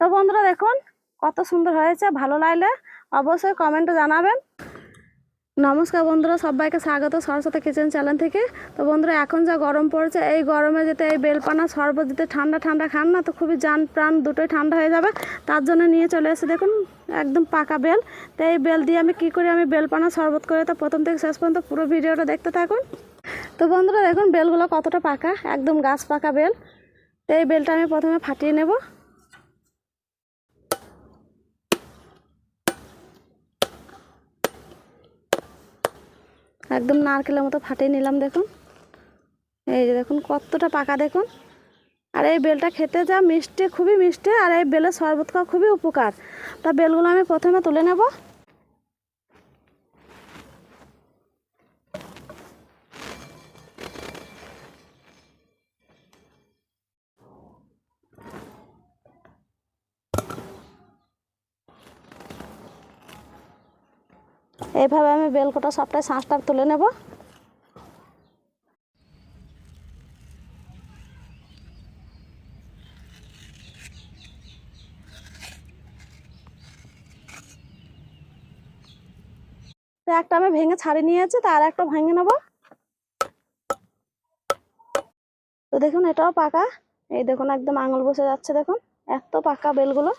তো বন্ধুরা দেখুন, কত সুন্দর হয়েছে, ভালো লাগলে অবশ্যই কমেন্টে জানাবেন। নমস্কার বন্ধুরা, সবাইকে স্বাগত সরস্বতী কিচেন চ্যানেল থেকে। তো বন্ধুরা, এখন যা গরম পড়েছে, এই গরমে যেতে এই বেলপানা শরবত দিতে ঠান্ডা ঠান্ডা খান না, তো খুবই জান প্রাণ দুটোই ঠান্ডা হয়ে যাবে। তার জন্য নিয়ে চলে এসে দেখুন, একদম পাকা বেল। তো এই বেল দিয়ে আমি কি করি, আমি বেলপানা শরবত করে তো প্রথম থেকে শেষ পর্যন্ত পুরো ভিডিওটা দেখতে থাকুন। তো বন্ধুরা, দেখুন, বেলগুলো কতটা পাকা, একদম গাছ পাকা বেল। তো এই বেলটা আমি প্রথমে ফাটিয়ে নেব। একদম নারকেলের মতো ফাটিয়ে নিলাম, দেখুন। এই যে দেখুন, কতটা পাকা, দেখুন। আর এই বেলটা খেতে যা মিষ্টি, খুবই মিষ্টি, আর এই বেলের শরবত খাওয়া খুবই উপকার। তা বেলগুলো আমি প্রথমে তুলে নেব। এইভাবে আমি বেলকোটা সবটাই শাঁসটা তুলে নেব। একটা আমি ভেঙে ছাড়ি নিয়েছি তার একটা ভেঙে নেব। তো দেখুন, এটাও পাকা। এই দেখুন, একদম আঙুল বসে যাচ্ছে দেখুন। এত পাকা বেলগুলো।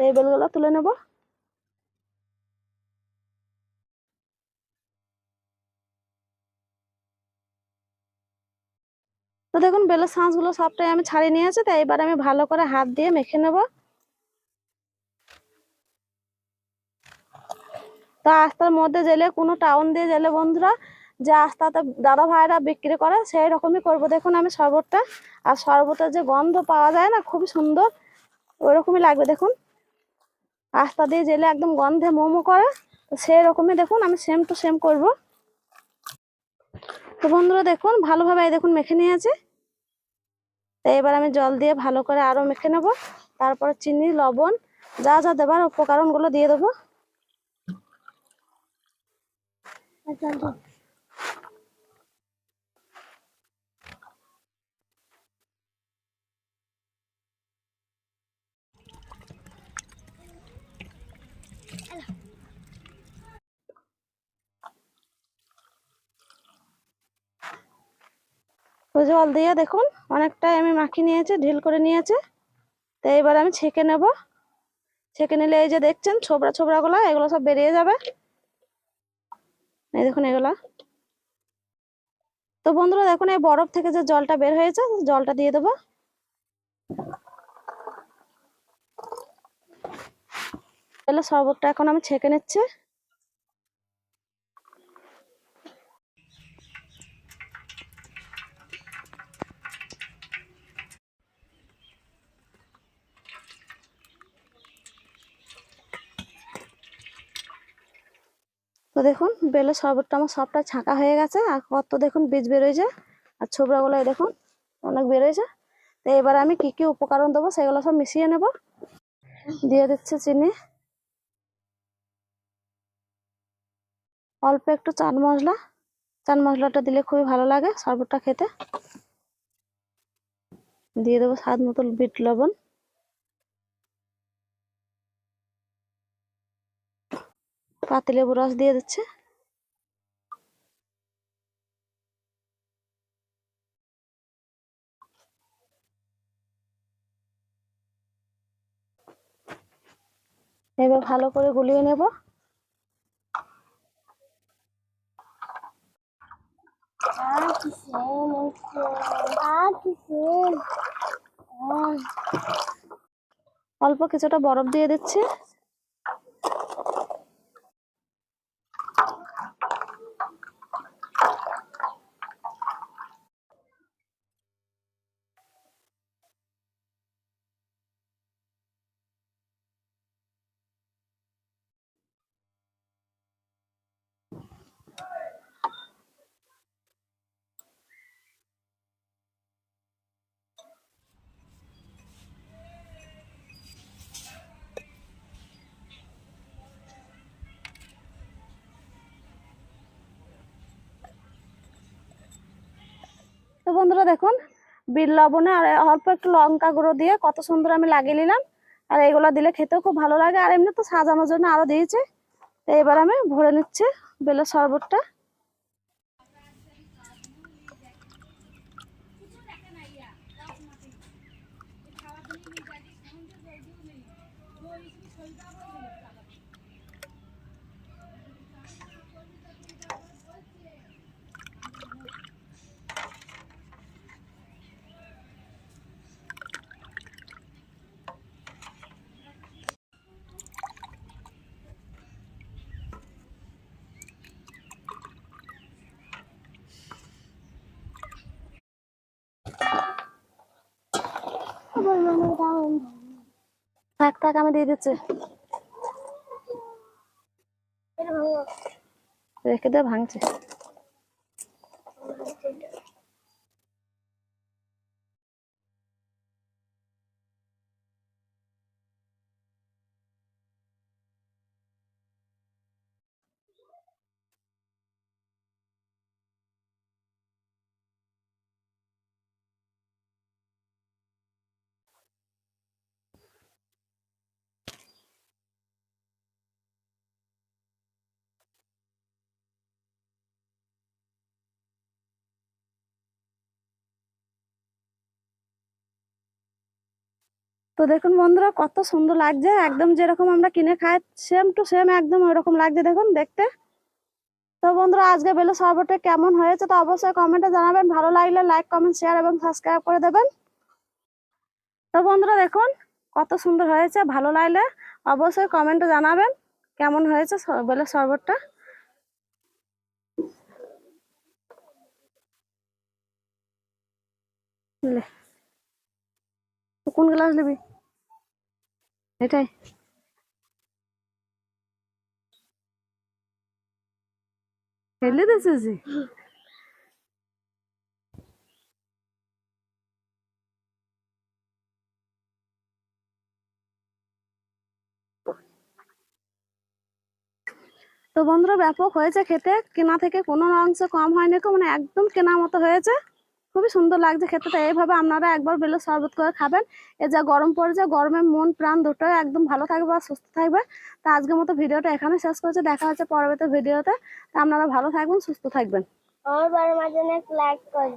এই বেলগুলো তুলে নেব। তো দেখুন, বেলের শাঁসগুলো সবটাই আমি ছাড়িয়ে নিয়েছি, তাই এবার আমি ভালো করে হাত দিয়ে মেখে নেব। তো আস্তার মধ্যে জেলে, কোনো টাউন দিয়ে জেলে বন্ধুরা, যে আস্তাতে দাদা ভাইরা বিক্রি করে, সেই রকমই করব। দেখুন আমি শরবতটা, আর শরবতের যে গন্ধ পাওয়া যায় না, খুবই সুন্দর, ওইরকমই লাগবে, দেখুন। আস্তা দিয়ে জেলে একদম গন্ধে মোমো করে, তো সেই রকমই দেখুন, আমি সেম টু সেম করব। তো বন্ধুরা দেখুন, ভালোভাবে দেখুন মেখে নিয়েছে। তো এবার আমি জল দিয়ে ভালো করে আরও মেখে নেব। তারপর চিনি, লবণ, যা যা দেবার উপকরণগুলো দিয়ে দেবো। জল দিয়ে দেখুন, অনেকটাই আমি মাখিয়ে নিয়েছি ঢিল করে নিয়েছে। তো এবার আমি ছেঁকে নেব। ছেঁকে নিলে এই যে দেখছেন, ছোবড়া ছোবড়াগুলো, এগুলো সব বেরিয়ে যাবে। এই দেখুন এগুলা। তো বন্ধুরা, দেখুন এই বরফ থেকে যে জলটা বের হয়েছে, জলটা দিয়ে দেবো। তাহলে শরবতটা এখন আমি ছেঁকে নিচ্ছি। তো দেখুন বেলের শরবতটা আমার সবটা ছাঁকা হয়ে গেছে, আর কত দেখুন বীজ বেরোয়েছে, আর ছোবড়াগুলো দেখুন অনেক বেরোয়েছে। তো এবার আমি কি কি উপকরণ দেবো সেগুলো সব মিশিয়ে নেব। দিয়ে দিচ্ছে চিনি। অল্প একটু চাট মশলা। চাট মশলাটা দিলে খুবই ভালো লাগে, শরবতটা খেতে। দিয়ে দেবো স্বাদ মতো বিট লবণ। পাতিলেবু রস দিয়ে দিচ্ছে। এবার ভালো করে গুলিয়ে নেব। অল্প কিছুটা বরফ দিয়ে দিচ্ছি। 好看。বন্ধুরা দেখুন, বিট লবণে আর অল্প একটু লঙ্কা গুঁড়ো দিয়ে কত সুন্দর আমি লাগিয়ে নিলাম। আর এগুলো দিলে খেতেও খুব ভালো লাগে। আর এমনি তো সাজানোর জন্য আরও দিয়েছে। তো এবার আমি ভরে নিচ্ছে বেলের শরবতটা। থাক থাক আমি দিয়ে দিচ্ছি। রেখে দেওয়া ভাঙছে। তো দেখুন বন্ধুরা, কত সুন্দর লাগছে। একদম যেরকম আমরা কিনে খাই সেম টু সেম একদম ওইরকম লাগছে দেখুন, দেখতে। তো বন্ধুরা, আজকে বেলে শরবতটা কেমন হয়েছে তো অবশ্যই কমেন্টে জানাবেন। ভালো লাগলে লাইক কমেন্ট শেয়ার এবং সাবস্ক্রাইব করে দেবেন। তো বন্ধুরা, দেখুন কত সুন্দর হয়েছে। ভালো লাগলে অবশ্যই কমেন্টে জানাবেন কেমন হয়েছে স- বেলে শরবতটা। লে। কোন গ্লাস নিবি এটাই। ফেলে দিয়েছিস তো বন্ধুরা, ব্যাপক হয়েছে খেতে। কেনা থেকে কোনো অংশ কম হয়নি মানে একদম কেনার মতো হয়েছে। খুবই সুন্দর লাগছে খেতে তাই এইভাবে আপনারা একবার বেলে শরবত করে খাবেন। এ যা গরম পড়েছে, গরমে মন, প্রাণ দুটোই একদম ভালো থাকবে আর সুস্থ থাকবে। তো আজকের মতো ভিডিওটা এখানে শেষ করেছে। দেখা হচ্ছে পরবর্তী ভিডিওতে। আপনারা ভালো থাকবেন, সুস্থ থাকবেন। আমার বাড়ির মাঝে লাইক করে